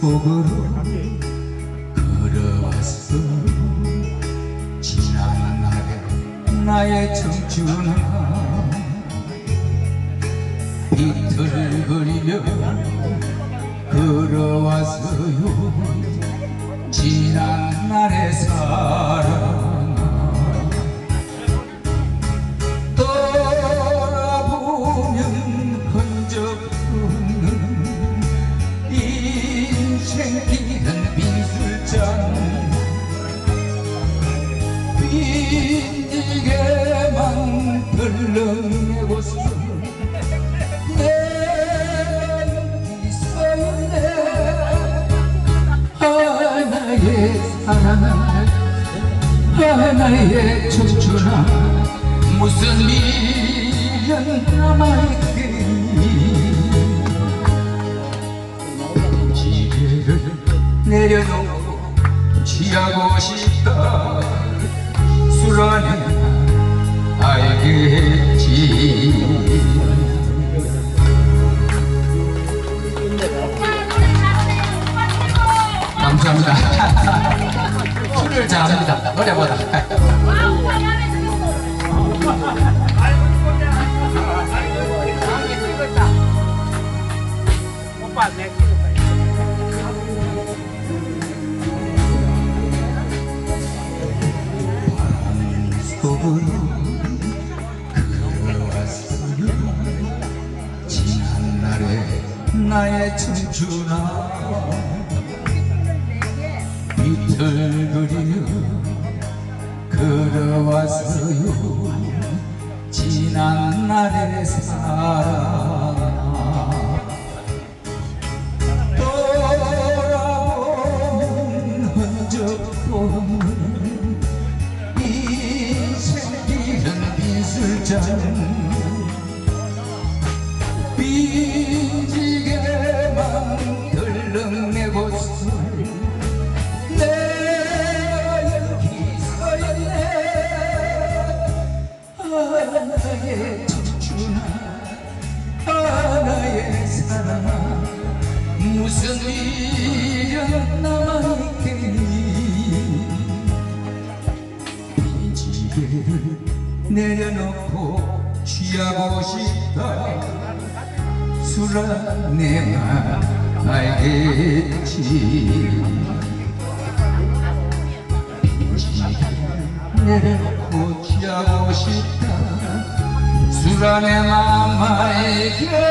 속으로 걸어왔어. 지난 날에 나의 청춘아 비틀거리며 걸어왔어요. 지난 날의 사 빈지게만 들러내고서 내 있었네 하나의 사랑 하나의 청춘아 무슨 미련 남아있겠니? 지혜를 내려놓고 취하고 싶다 술 안에 알겠지. 감사합니다. 술을 잘합니다. 노래보다 속으로 걸어왔어요 지난 날에 나의 청춘아 비틀거리며 걸어왔어요 지난 날의 사랑 길은 빈술잔 빈지게 만 들렁내고서 취하고 싶다 술 안에만 알겠지. 빈지게를 내려놓고 취하고 싶다 술 안에만 알겠지